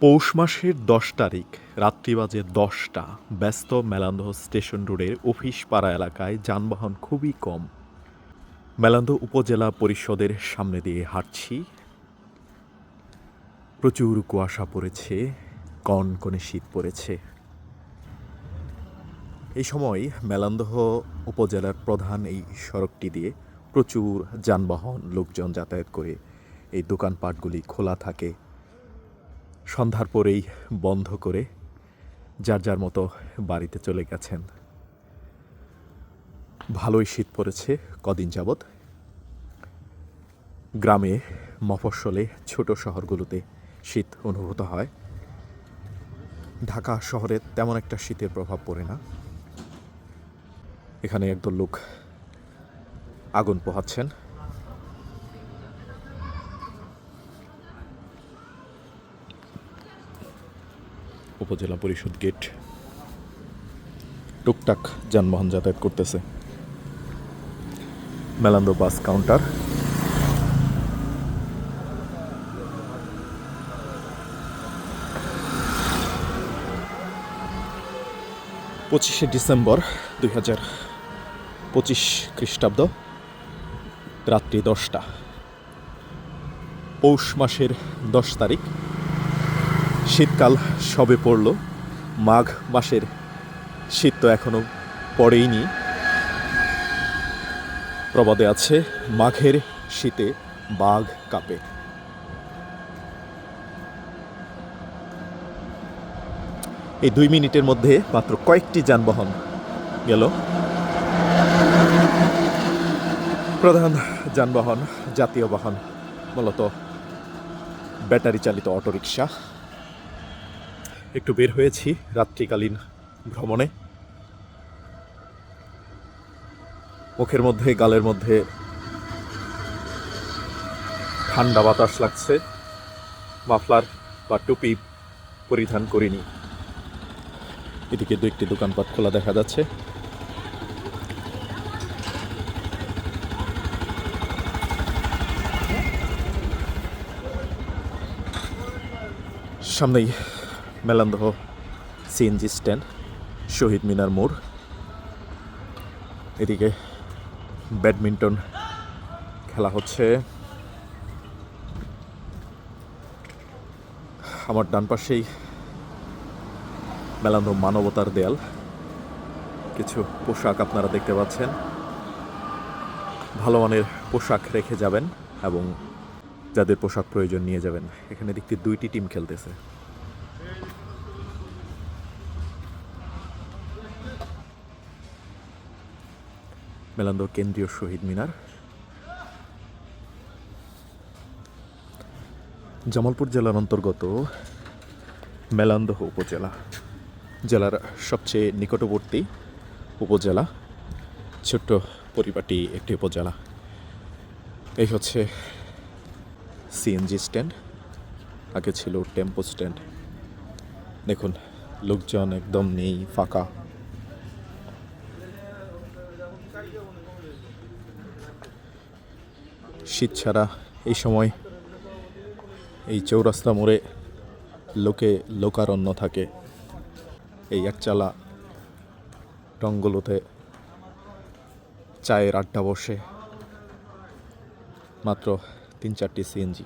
পৌষ মাসের দশ তারিখ, রাত্রি বাজে দশটা, ব্যস্ত মেলান্দহ স্টেশন রোডের অফিস পাড়া এলাকায় যানবাহন খুবই কম। মেলান্দহ উপজেলা পরিষদের সামনে দিয়ে হাঁটছি। প্রচুর কুয়াশা পড়েছে, কনকনে শীত পড়েছে। এই সময় মেলান্দহ উপজেলার প্রধান এই সড়কটি দিয়ে প্রচুর যানবাহন, লোকজন যাতায়াত করে। এই দোকানপাটগুলি খোলা থাকে। সন্ধ্যার পরেই বন্ধ করে যার যার মতো বাড়িতে চলে গেছেন। ভালোই শীত পড়েছে কদিন যাবৎ। গ্রামে মফস্বলে ছোট শহরগুলোতে শীত অনুভূত হয়। ঢাকা শহরে তেমন একটা শীতের প্রভাব পড়ে না। এখানে একদল লোক আগুন পোহাচ্ছেন। উপজেলা পরিষদ গেট। টুকটাক যানবাহন যাতায়াত করতেছে। Melandah bus counter. পঁচিশে ডিসেম্বর দুই হাজার পঁচিশ খ্রিস্টাব্দ, রাত্রি দশটা। পৌষ মাসের দশ তারিখ। শীতকাল সবে পড়ল। মাঘ মাসের শীত তো এখনও পড়েইনি। প্রবাদে আছে মাঘের শীতে বাঘ কাঁপে। এই দুই মিনিটের মধ্যে মাত্র কয়েকটি যানবাহন গেল। প্রধান যানবাহন, জাতীয় বাহন, মূলত ব্যাটারি চালিত অটোরিকশা। একটু বের হয়েছি রাত্রিকালীন ভ্রমণে। মুখের মধ্যে, গালের মধ্যে ঠান্ডা বাতাস লাগছে। মাফলার বা টুপি পরিধান করিনি। এদিকে দু একটি দোকানপাট খোলা দেখা যাচ্ছে। সামনেই মেলান্দহ সিএনজি স্ট্যান্ড, শহীদ মিনার মোড়। এদিকে ব্যাডমিন্টন খেলা হচ্ছে। আমার ডান পাশেই মেলান্দ মানবতার দেয়াল। কিছু পোশাক আপনারা দেখতে পাচ্ছেন। ভালো মানের পোশাক রেখে যাবেন এবং যাদের পোশাক প্রয়োজন নিয়ে যাবেন। এখানে দেখতে দুইটি টিম খেলতেছে। মেলান্দ কেন্দ্রীয় শহীদ মিনার। জামালপুর জেলার অন্তর্গত মেলান্দহ উপজেলা। জেলার সবচেয়ে নিকটবর্তী উপজেলা। ছোট্ট পরিপাটি একটি উপজেলা। এই হচ্ছে সিএনজি স্ট্যান্ড। আগে ছিল টেম্পো স্ট্যান্ড। দেখুন, লোকজন একদম নেই, ফাঁকা। শীত ছাড়া এই সময় এই চৌরাস্তা মোড়ে লোকে লোকারণ্য থাকে। এই একচালা টঙ্গলোতে চায়ের আড্ডা বসে। মাত্র তিন চারটি সিএনজি।